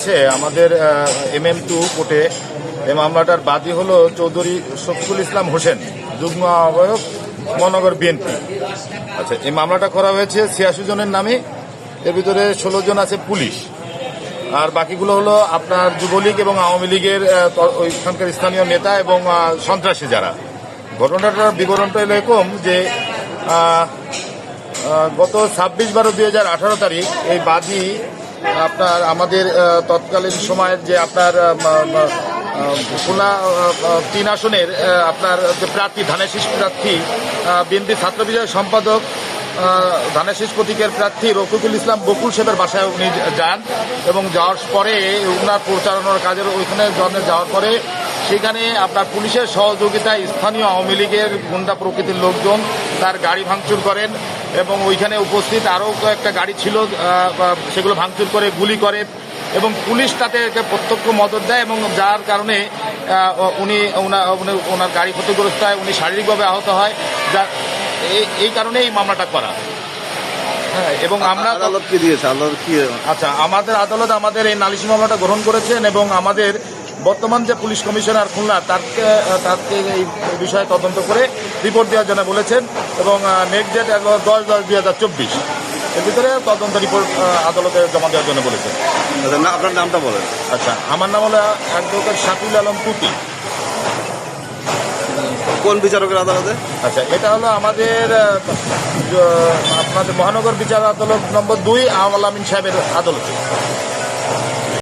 আছে আমাদের M M two কোর্টে এই মামলাটার বাদী হলো চৌধুরী শফিকুল ইসলাম হোসেন, যুগ্ম আহ্বায়ক, মহানগর বিএনপি আচ্ছা এই মামলাটা করা হয়েছে ছিয়াশি জনের নামে, এর ভিতরে ষোলো জন আছে পুলিশ। আর বাকিগুলো হলো আপনার যুবলীগ এবং আওয়ামী লীগের ওইখানকার স্থানীয় নেতা এবং সন্ত্রাসী যারা। ঘটনাটার বিবরণটা এরকম যে গত ছাব্বিশ বারো দুই তারিখ এই বাদী আপনার আমাদের তৎকালীন সময়ের যে আপনার খুলনা তিন আসনের আপনার যে প্রার্থী ধানেশিস প্রার্থী বিএনপি ছাত্র বিজয় সম্পাদক ধানেশিস প্রতীকের প্রার্থী রফিকুল ইসলাম বকুল সাহেবের বাসায় উনি যান এবং যাওয়ার পরে উনার প্রচারণার কাজের ওইখানে জনে যাওয়ার পরে সেখানে আপনার পুলিশের সহযোগিতায় স্থানীয় আওয়ামী লীগের গুন্ডা প্রকৃতির লোকজন তার গাড়ি ভাঙচুর করেন। এবং ওইখানে উপস্থিত আরও কয়েকটা গাড়ি ছিল সেগুলো ভাঙচুর করে গুলি করে এবং পুলিশ তাতে প্রত্যক্ষ মদত দেয় এবং যার কারণে উনি ওনা- ওনার গাড়ি ক্ষতিগ্রস্ত হয় উনি শারীরিকভাবে আহত হয় যা এই- কারণে এই মামলাটা করা। হ্যাঁ এবং আমরা আদালত কি দিয়েছে? আদালত কি আচ্ছা আমাদের আদালত আমাদের এই নালিশি মামলাটা গ্রহণ করেছেন এবং আমাদের বর্তমান যে পুলিশ কমিশনার খুলনা তাকে তাকে এই বিষয়ে তদন্ত করে রিপোর্ট দেওয়ার জন্য বলেছেন এবং নেক্সট ডেট দশ দশ দুই হাজার চব্বিশ। এর ভিতরে তদন্ত রিপোর্ট আদালতে জমা দেওয়ার জন্য বলেছেন। আচ্ছা, আপনার নামটা বলেন। আচ্ছা আমার নাম হলো অ্যাডভোকেট শাকিল আলম তুতি কোন বিচারকের আদালতে? আচ্ছা এটা হলো আমাদের আপনাদের মহানগর বিচার আদালত নম্বর দুই আওয়াল আমিন সাহেবের আদালতে।